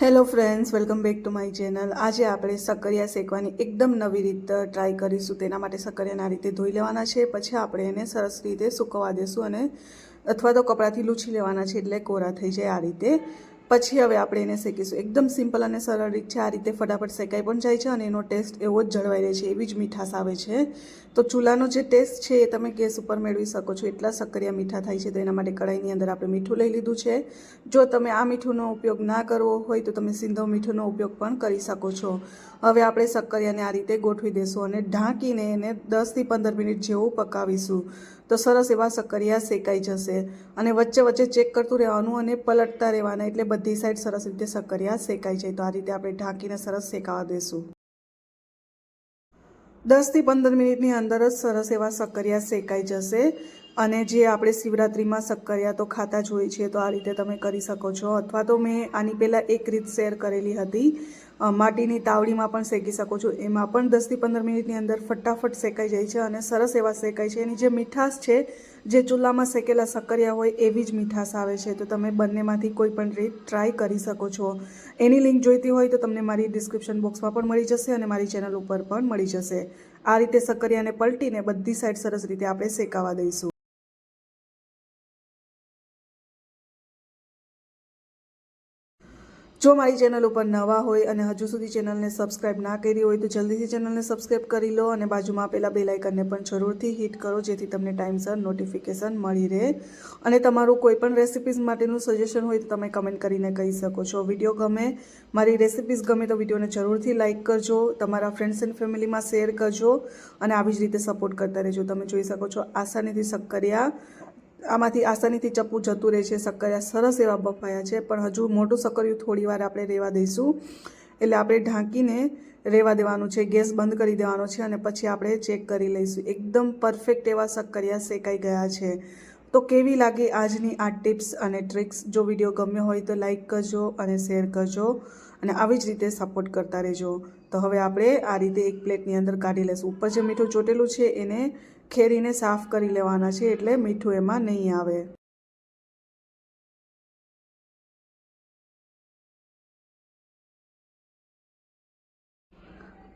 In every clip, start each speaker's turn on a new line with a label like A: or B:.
A: Hello friends welcome back to my channel આજે આપણે સક્કરિયા શેકવાની એકદમ નવી રીત ટ્રાય કરીશું. તેના માટે સક્કરિયાના રીતે ધોઈ લેવાના છે. પછી આપણે એને સરસ રીતે સૂકવવા દેશું અને અથવા તો કપડાથી લૂછી લેવાના છે એટલે કોરા થઈ જાય આ રીતે. પછી હવે આપણે એને શેકીશું. એકદમ સિમ્પલ અને સરળ રીત છે આ રીતે ફટાફટ શેકાઈ પણ જાય છે અને એનો ટેસ્ટ એવો જ જળવાઈ રહે છે, એવી જ મીઠાશ આવે છે. તો ચૂલાનો જે ટેસ્ટ છે એ તમે ગેસ ઉપર મેળવી શકો છો. એટલા સક્કરિયા મીઠા થાય છે તો એના માટે કઢાઈની અંદર આપણે મીઠું લઈ લીધું છે. જો તમે આ મીઠુંનો ઉપયોગ ના કરવો હોય તો તમે સિંધો મીઠુંનો ઉપયોગ પણ કરી શકો છો. હવે આપણે સક્કરિયાને આ રીતે ગોઠવી દઈશું અને ઢાંકીને એને દસથી પંદર મિનિટ જેવું પકાવીશું. તો સરસ એવા સક્કરિયા શેકાઈ જશે. અને વચ્ચે વચ્ચે ચેક કરતું રહેવાનું અને પલટતા રહેવાના એટલે બધી સાઈડ સરસ રીતે સક્કરિયા શેકાઈ જાય. તો આ રીતે આપણે ઢાંકીને સરસ શેકાવા દઈશું. દસથી પંદર મિનિટની અંદર જ સરસ એવા સક્કરિયા શેકાઈ જશે. અને જે આપણે શિવરાત્રિમાં સક્કરિયા તો ખાતા જ હોય છે તો આ રીતે તમે કરી શકો છો. અથવા તો મેં આની પહેલાં એક રીત શેર કરેલી હતી. માટીની તાવડીમાં પણ શેકી શકો છો. એમાં પણ દસથી પંદર મિનિટની અંદર ફટાફટ શેકાઈ જાય છે અને સરસ એવા શેકાય છે. એની જે મીઠાશ છે, જે ચૂલામાં શેકેલા સક્કરિયા હોય, એવી જ મીઠાશ આવે છે. તો તમે બંનેમાંથી કોઈ પણ રીત ટ્રાય કરી શકો છો. એની લિંક જોઈતી હોય તો તમને મારી ડિસ્ક્રિપ્શન બોક્સમાં પણ મળી જશે અને મારી ચેનલ ઉપર પણ મળી જશે. આ રીતે સક્કરિયાને પલટીને બધી સાઈડ સરસ રીતે આપણે શેકાવા દઈશું. જો મારી ચેનલ ઉપર નવા હોય અને હજુ સુધી ચેનલને સબસ્ક્રાઇબ ના કરી હોય તો જલ્દીથી ચેનલને સબસ્ક્રાઇબ કરી લો અને બાજુમાં આપેલા બે લાઇકનને પણ જરૂરથી હિટ કરો, જેથી તમને ટાઈમસર નોટિફિકેશન મળી રહે. અને તમારું કોઈ પણ રેસિપીઝ માટેનું સજેશન હોય તો તમે કમેન્ટ કરીને કહી શકો છો. વીડિયો ગમે, મારી રેસિપીઝ ગમે તો વિડીયોને જરૂરથી લાઇક કરજો, તમારા ફ્રેન્ડ્સ એન્ડ ફેમિલીમાં શેર કરજો અને આવી જ રીતે સપોર્ટ કરતા રહેજો. તમે જોઈ શકો છો આસાનીથી સક્કરિયા આમાંથી આસાનીથી ચપ્પુ જતું રહે છે, સક્કરિયા સરસ એવા બફાયા છે, પણ હજુ મોટું સક્કરિયું થોડી વાર આપણે રહેવા દઈશું. એટલે આપણે ઢાંકીને રહેવા દેવાનું છે, ગેસ બંધ કરી દેવાનો છે અને પછી આપણે ચેક કરી લઈશું. એકદમ પરફેક્ટ એવા સક્કરિયા શેકાઈ ગયા છે. તો કેવી લાગે આજની આ ટિપ્સ અને ટ્રિક્સ? જો વીડિયો ગમ્યો હોય તો લાઈક કરજો અને શેર કરજો અને આવી જ રીતે સપોર્ટ કરતા રહેજો. તો હવે આપણે આ રીતે એક પ્લેટની અંદર કાઢી લઈશું ઉપર જે મીઠું ચોટેલું છે એને ખેરીને સાફ કરી લેવાના છે એટલે મીઠું એમાં નહીં આવે.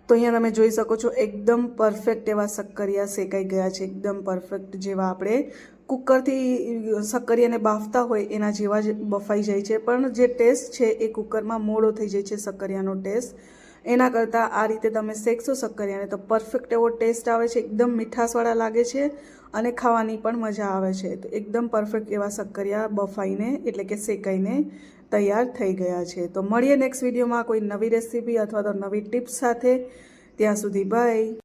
A: તો અહીંયા તમે જોઈ શકો છો એકદમ પરફેક્ટ એવા સક્કરિયા શેકાઈ ગયા છે. એકદમ પરફેક્ટ જેવા આપણે કુકરથી સક્કરિયાને બાફતા હોય એના જેવા જ બફાઈ જાય છે. પણ જે ટેસ્ટ છે એ કુકરમાં મોડો થઈ જાય છે સક્કરિયાનો ટેસ્ટ. એના કરતાં આ રીતે તમે શેકશો શક્કરિયાને તો પરફેક્ટ એવો ટેસ્ટ આવે છે, એકદમ મીઠાસવાળા લાગે છે અને ખાવાની પણ મજા આવે છે. તો એકદમ પરફેક્ટ એવા શક્કરિયા બફાઈને એટલે કે શેકાઈને તૈયાર થઈ ગયા છે. તો મળીએ નેક્સ્ટ વિડીયોમાં કોઈ નવી રેસીપી અથવા તો નવી ટિપ્સ સાથે. ત્યાં સુધી બાય